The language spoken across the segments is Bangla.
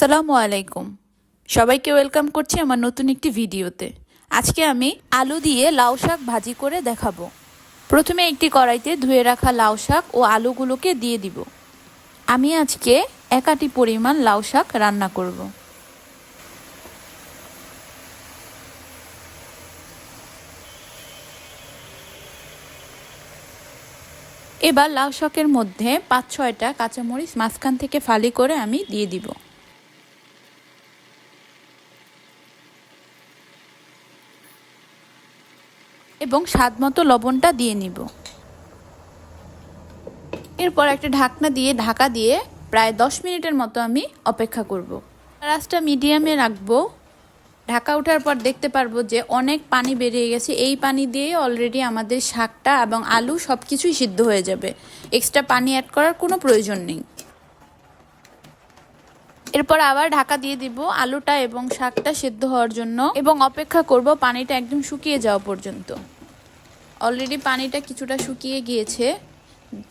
আসসালামু আলাইকুম। সবাইকে ওয়েলকাম করছি আমার নতুন একটি ভিডিওতে। আজকে আমি আলু দিয়ে লাউ শাক ভাজি করে দেখাবো। প্রথমে একটি কড়াইতে ধুয়ে রাখা লাউ শাক ও আলুগুলোকে দিয়ে দিব। আমি আজকে একাটি পরিমাণ লাউ শাক রান্না করব। এবার লাউ শাকের মধ্যে পাঁচ ছয়টা কাঁচামরিচ মাঝখান থেকে ফালি করে আমি দিয়ে দিব। এবং স্বাদ মতো লবণটা দিয়ে নিব। এরপর একটা ঢাকনা দিয়ে ঢাকা দিয়ে প্রায় দশ মিনিটের মতো আমি অপেক্ষা করব। রাসটা মিডিয়ামে রাখব। ঢাকা ওঠার পর দেখতে পারব যে অনেক পানি বেরিয়ে গেছে। এই পানি দিয়ে অলরেডি আমাদের শাকটা এবং আলু সব কিছুই সিদ্ধ হয়ে যাবে। এক্সট্রা পানি অ্যাড করার কোনো প্রয়োজন নেই। এরপর আবার ঢাকা দিয়ে দিব আলুটা এবং শাকটা সেদ্ধ হওয়ার জন্য এবং অপেক্ষা করব পানিটা একদম শুকিয়ে যাওয়া পর্যন্ত। অলরেডি পানিটা কিছুটা শুকিয়ে গিয়েছে।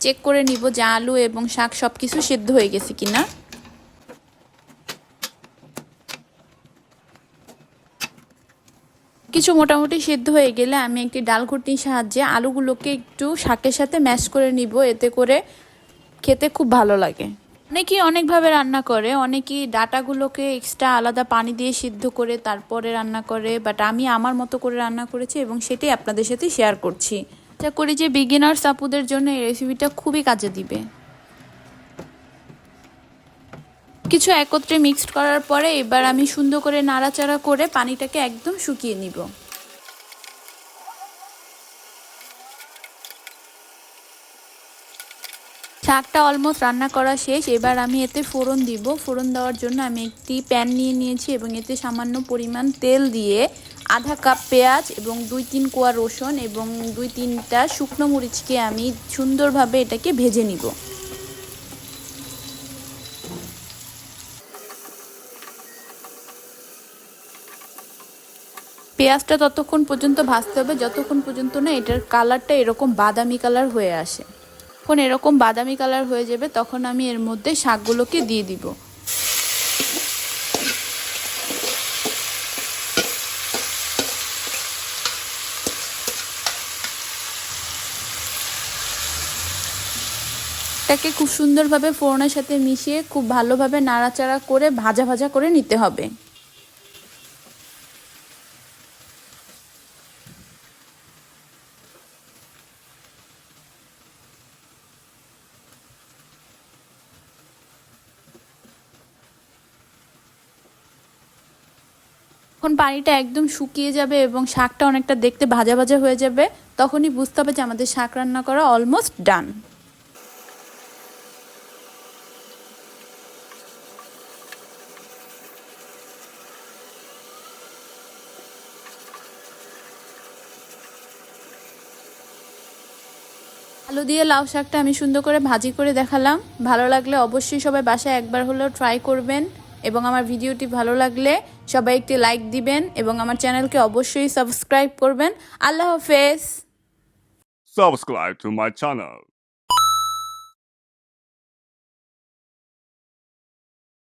চেক করে নিব যে আলু এবং শাক সব কিছু সেদ্ধ হয়ে গেছে কিনা। কিছু মোটামুটি সেদ্ধ হয়ে গেলে আমি একটি ডাল ঘুটনির সাহায্যে আলুগুলোকে একটু শাকের সাথে ম্যাশ করে নিব। এতে করে খেতে খুব ভালো লাগে। অনেকেই অনেকভাবে রান্না করে, অনেকেই ডাটাগুলোকে এক্সট্রা আলাদা পানি দিয়ে সিদ্ধ করে তারপরে রান্না করে বাট আমি আমার মতো করে রান্না করেছি এবং সেটাই আপনাদের সাথে শেয়ার করছি। আশা করি যে বিগিনার্স আপুদের জন্য এই রেসিপিটা খুবই কাজে দিবে। কিছু একত্রে মিক্সড করার পরে এবার আমি সুন্দর করে নাড়াচাড়া করে পানিটাকে একদম শুকিয়ে নিব। শাকটা অলমোস্ট রান্না করা শেষ। এবার আমি এতে ফোড়ন দিব। ফোড়ন দেওয়ার জন্য আমি একটি প্যান নিয়ে নিয়েছি এবং এতে সামান্য পরিমাণ তেল দিয়ে আধা কাপ পেঁয়াজ এবং দুই তিন কোয়া রসুন এবং দুই তিনটা শুকনো মরিচকে আমি সুন্দরভাবে এটাকে ভেজে নিব। পেঁয়াজটা ততক্ষণ পর্যন্ত ভাজতে হবে। যতক্ষণ পর্যন্ত না এটার কালারটা এরকম বাদামি কালার হয়ে আসে। যখন এরকম বাদামি কালার হয়ে যাবে, তখন আমি এর মধ্যে শাকগুলোকে দিয়ে দিব। এটাকে খুব সুন্দরভাবে ফোড়নের সাথে মিশিয়ে খুব ভালোভাবে নাড়াচাড়া করে ভাজা ভাজা করে নিতে হবে। যখন পানিটা একদম শুকিয়ে যাবে এবং শাকটা অনেকটা দেখতে ভাজা ভাজা হয়ে যাবে, তখনই বুঝতে হবে যে আমাদের শাক রান্না করা অলমোস্ট ডান আলু দিয়ে লাউ শাকটা আমি সুন্দর করে ভাজি করে দেখালাম। ভালো লাগলে অবশ্যই সবাই বাসায় একবার হলেও ট্রাই করবেন। এবং আমার ভিডিওটি ভালো লাগলে সবাই একটি লাইক দিবেন এবং আমার চ্যানেলকে অবশ্যই সাবস্ক্রাইব করবেন আল্লাহ হাফেজ subscribe to my channel.